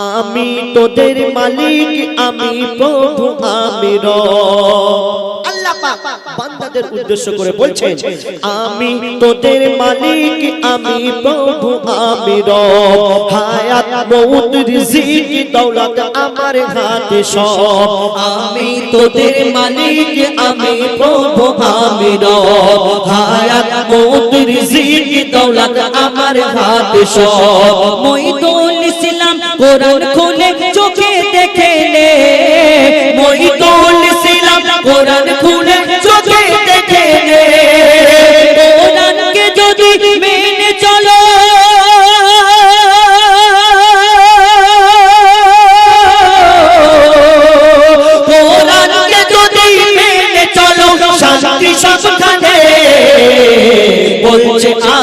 আমি তোদের মালিক আমি প্রভু আমি আল্লাহ বান্দাদের উদ্দেশ্য করে বলছেন আমি তোদের মালিক আমি প্রভু আমি হায়াত মউত রিজিক দৌলত আমার হাতে সব। আমি তোদের মালিক আমি প্রভু আমি হায়াত মউত রিজিক দৌলত আমার হাতে সব। মইদুল ইসলাম কোরআন খুলে চোখে দেখে নে ইসলাম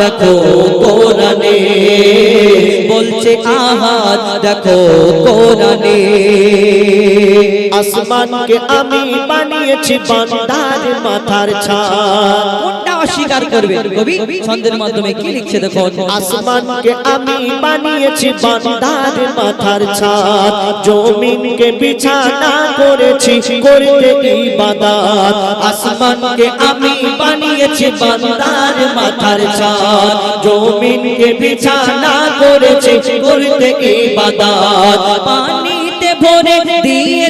দেখো কোরআনে বলছে আহাত দেখো কোরআনে। আসমানকে আমি বানিয়েছি বান্দার মাথার ছাদ কোনটা অস্বীকার করবে? কবি ছন্দের মাধ্যমে কি লিখছে দেখো আসমানকে আমি বানিয়েছি বান্দার মাথার ছাদ জমিনকে বিছানা করেছি করতে ইবাদত। আসমানকে আমি বানিয়েছি বান্দার মাথার ছাদ জমিনকে বিছানা করেছি করতে ইবাদত। পানিতে ভরে দিয়েছে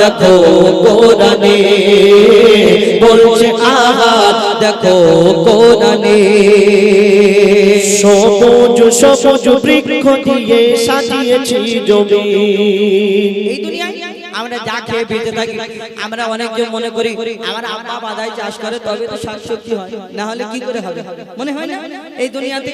দেখো কোরআনে। বলছে আহাত দেখো কোরআনে। সবুজ সবুজ বৃক্ষ দিয়ে সাজিয়েছি জমি। এই দুনিয়ায় আমরা যা খেয়ে বেঁচে থাকি আমরা অনেকজন মনে করি আমার আব্বা বাদাই চাষ করে তবে তো শাকসবজি হয়। না হলে কি করে হবে? মনে হয় না? এই দুনিয়াতে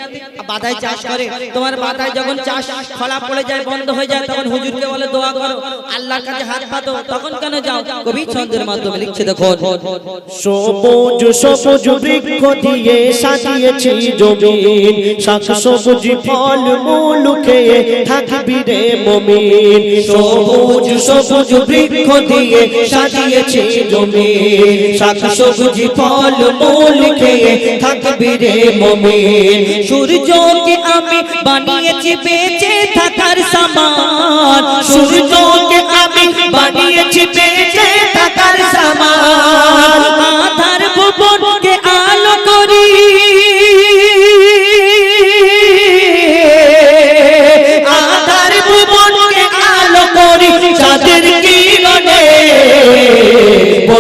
বাদাই চাষ করে তোমার বাদাই যখন চাষ ফলা পড়ে যায় বন্ধ হয়ে যায় তখন হুজুরকে বলে দোয়া করো আল্লাহর কাছে হাত পাতো তখন কেন যাও? কবি ছন্দের মাধ্যমে লিখছে দেখো সবুজ সবুজ বৃক্ষ দিয়ে সাজিয়েছি জমিন শাক সবুজ ফল মূল খেয়ে থাকবি রে মমিন। সবুজ সবুজ বৃক্ষ দিয়ে সাজিয়েছে জমি। শাক, সবুজ, ফল, মূল খেয়ে থাকবি রে মমিন। সূর্যকে আমি বানিয়েছি, বেঁচে থাকার সামান। সূর্যকে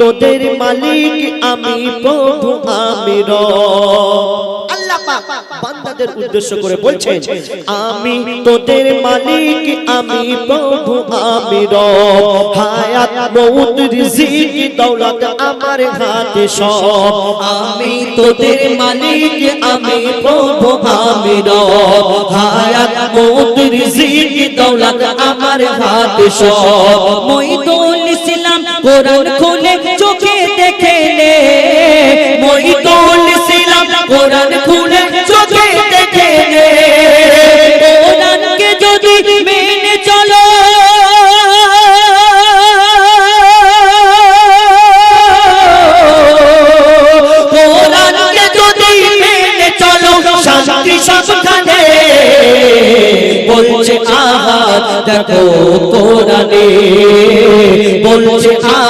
তোদের মালিক আমি প্রভু আমি পাক বান্দাদের উদ্দেশ্য করে আমি তোদের মালিক, আমি প্রভু আমি হায়াত, মউত, রিজিক, দৌলত আমার হাতে সব। আমি তোদের মালিক, আমি প্রভু আমি রিজিক, দৌলত আমার হাতে সব। মইদুল ইসলাম কোরআন খুলে মইদুল ইসলাম কোরআন খুলে চোখে দেখে নে। কোরআনকে যদি মেনে চলো। কোরআনকে যদি মেনে চলো, শান্তি সবখানে। বলছে আহাত দেখো কোরআনে। বলছে আহাত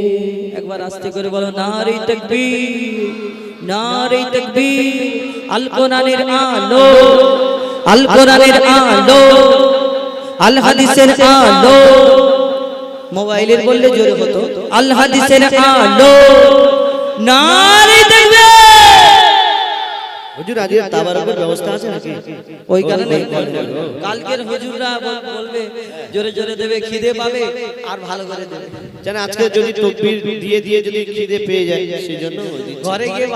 একবার আস্তে করে বলো, নারী তকবীর নারী তকবীর, আল আলো আল আলো, আল হাদিসের আলো। মোবাইলের বললে জোরে হতো, আল হাদিসের আলো, নারী হুজুর তাবারকের ব্যবস্থা আছে নাকি? ওই কারণে কালকের হুজুররা বলবে জোরে জোরে দেবে খিদে পাবে আর ভালো করে দেবে যেন আজকে যদি তকবির দিয়ে দিয়ে যদি খিদে পেয়ে যায় সেই জন্য ঘরে গিয়ে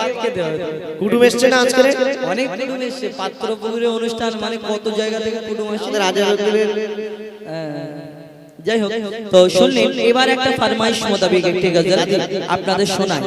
কুটুম এসছে না আজকে? অনেক কুটুম এসছে অনুষ্ঠান মানে কত জায়গা থেকে কুটুম আসছে। আমাদের আজের হ্যাঁ। যাই হোক তো শুনলেন এবার একটা ফরমাইশ মোতাবেক একটি গজল আপনাদের শোনায়